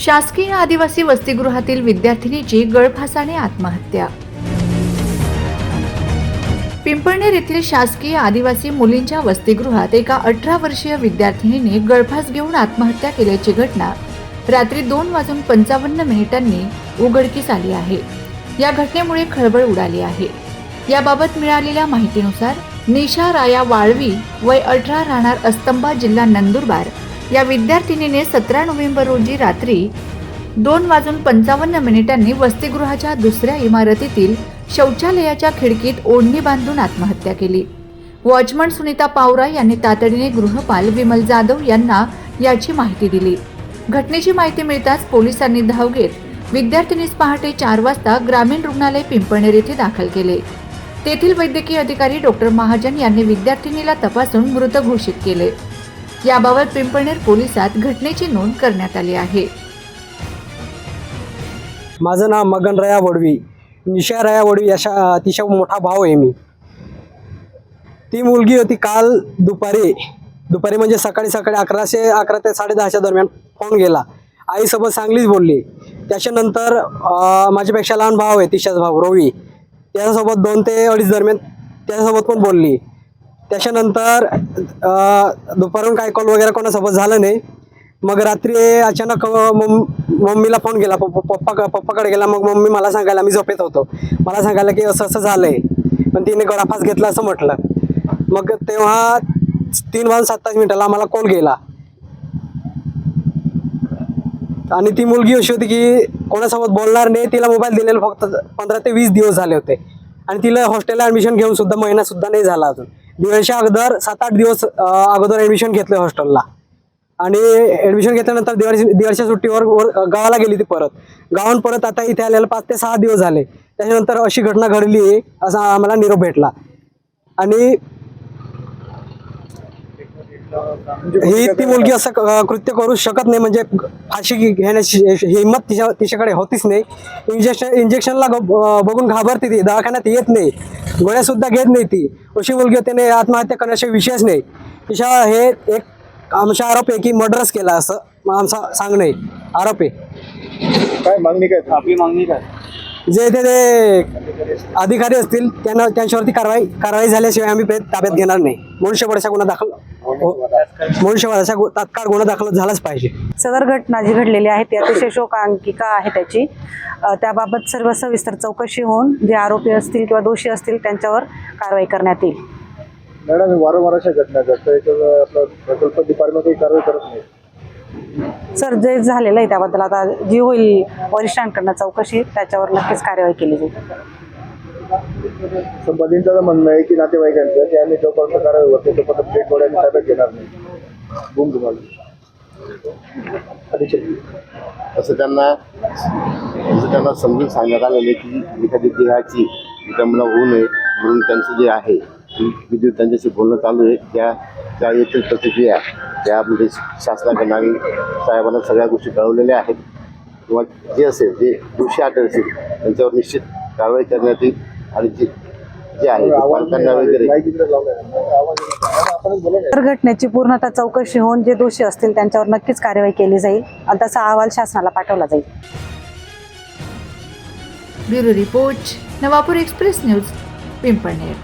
शासकीय आदिवासी वसतिगृहातील विद्यार्थिनीची गळफासाने आत्महत्या. पिंपळनेर येथील शासकीय आदिवासी मुलींच्या वसतिगृहात एका अठरा वर्षीय विद्यार्थिनीने गळफास घेऊन आत्महत्या केल्याची घटना रात्री दोन वाजून पंचावन्न मिनिटांनी उघडकीस आली आहे. या घटनेमुळे खळबळ उडाली आहे. याबाबत मिळालेल्या माहितीनुसार निशा राया वाळवी वय अठरा राहणार अस्तंबा जिल्हा नंदुरबार या विद्यार्थिनीने सतरा नोव्हेंबर रोजी रात्री दोन वाजून पंचावन्न मिनिटांनी वसतिगृहाच्या दुसऱ्या इमारतीतील शौचालयाच्या खिडकीत ओढणी बांधून आत्महत्या केली. वॉचमन सुनीता पावरा यांनी तातडीने गृहपाल विमल जाधव यांना याची माहिती दिली. घटनेची माहिती मिळताच पोलिसांनी धाव घेत विद्यार्थिनीस पहाटे चार वाजता ग्रामीण रुग्णालय पिंपळनेर येथे दाखल केले. तेथील वैद्यकीय अधिकारी डॉक्टर महाजन यांनी विद्यार्थिनीला तपासून मृत घोषित केले. याबाबत पिंपळनेर पोलिसात घटनेची नोंद करण्यात आली आहे. माझं नाव मगन रया वडवी. निशा रया वडवी अशा अतिशय मोठा भाऊ आहे मी. ती मुलगी होती काल दुपारी. दुपारी म्हणजे सकाळी सकाळी अकराशे अकरा ते साडेदहाच्या दरम्यान फोन गेला. आईसोबत चांगलीच बोलली. त्याच्यानंतर माझ्यापेक्षा लहान भाव आहे तिच्याच भाऊ रोवी. त्याच्यासोबत दोन ते अडीच दरम्यान त्याच्यासोबत पण बोलली. त्याच्यानंतर दुपारहून दुपारून काय कॉल वगैरे कोणासोबत झालं नाही. मग रात्री अचानक मम्मीला फोन केला. पप्पा पप्पा पप्पाकडे गेला. मग मम्मी मला सांगायला मी झोपेत होतो. मला सांगायला की असं असं झालंय. पण तिने गडाफास घेतला असं म्हटलं. मग तेव्हा तीन वाजून सत्तावीस मिनिटाला आम्हाला कॉल गेला. आणि ती मुलगी अशी होती की कोणासोबत बोलणार नाही. तिला मोबाईल दिलेला फक्त पंधरा ते वीस दिवस झाले होते. आणि तिला हॉस्टेलला ॲडमिशन घेऊन सुद्धा महिना सुद्धा नाही झाला अजून. दिवाळीच्या अगोदर सात आठ दिवस अगोदर ॲडमिशन घेतलं हॉस्टेलला आणि ॲडमिशन घेतल्यानंतर दिवाळी दिवाळीच्या सुट्टीवर वर गावाला गेली ती परत. गावाहून परत आता इथे आलेला पाच ते सहा दिवस झाले. त्याच्यानंतर अशी घटना घडली असा आम्हाला निरोप भेटला. आणि ही ती मुलगी असं क- कृत्य करू शकत नाही म्हणजे फाशी घेण्याची हिंमत तिच्या तिच्याकडे होतीच नाही. इंजेक्शन इंजेक्शनला बघून घाबरते ती दवाखान्यात येत नाही. गोळ्या सुद्धा घेत नाही ती. अशी मुलगी होती, त्याने आत्महत्या करण्याचा विषयच नाही. तिच्या हे एक आमचा आरोप आहे की मर्डरच केला असं. मग आमचा सांगणं आहे. आरोप आहे. काय मागणी काय? आपली मागणी काय? जे ते ते अधिकारी असतील त्यांना त्यांच्यावरती कारवाई कारवाई झाल्याशिवाय आम्ही पे- ताब्यात घेणार नाही. मनुष्यबळाचा गुन्हा दाखल हो, मनुष्यबळाचा गु- तात्काळ गुन्हा दाखल झालाच पाहिजे. सदर घटना जी घडलेली आहे ती अतिशय शोकांकिका आहे त्याची. त्याबाबत सर्व सविस्तर चौकशी होऊन जे आरोपी असतील किंवा दोषी असतील त्यांच्यावर कारवाई करण्यात येईल. मॅडम वारंवार अशा घटना घडतात. याच्यावर आपलं प्रकल्प डिपार्टमेंट काही कारवाई करत नाही. सर जे झालेलं आहे त्याबद्दल आता जी होईल वरिष्ठांकडनं चौकशी त्याच्यावर नक्कीच कार्यवाही केली जाईल. संबंधींचं तर म्हणणं आहे की नातेवाईकांचं की आम्ही जोपर्यंत कारवाई होते तोपर्यंत प्लेट गोळ्या ताब्यात घेणार नाही. बूम तुम्हाला असं त्यांना असं त्यांना समजून सांगण्यात आलेलं आहे की एखादी देहाची विटंबना होऊ नये म्हणून त्यांचं जे आहे विद्युत त्यांच्याशी बोलणं चालू आहे त्या त्या येथील प्रतिक्रिया त्यामध्ये म्हणजे शासनाकडनं आम्ही साहेबांना सगळ्या गोष्टी कळवलेल्या आहेत. किंवा जे असेल जे दोषी आढळतील त्यांच्यावर निश्चित कारवाई करण्यात येईल. आणि जे जे आहे ते पालकांना वगैरे. तर घटनेची पूर्णतः चौकशी होऊन जे दोषी असतील त्यांच्यावर नक्कीच कार्यवाही केली जाईल. आणि त्याचा अहवाल शासनाला पाठवला जाईल. Bureau report Navapur express news Pimpalner.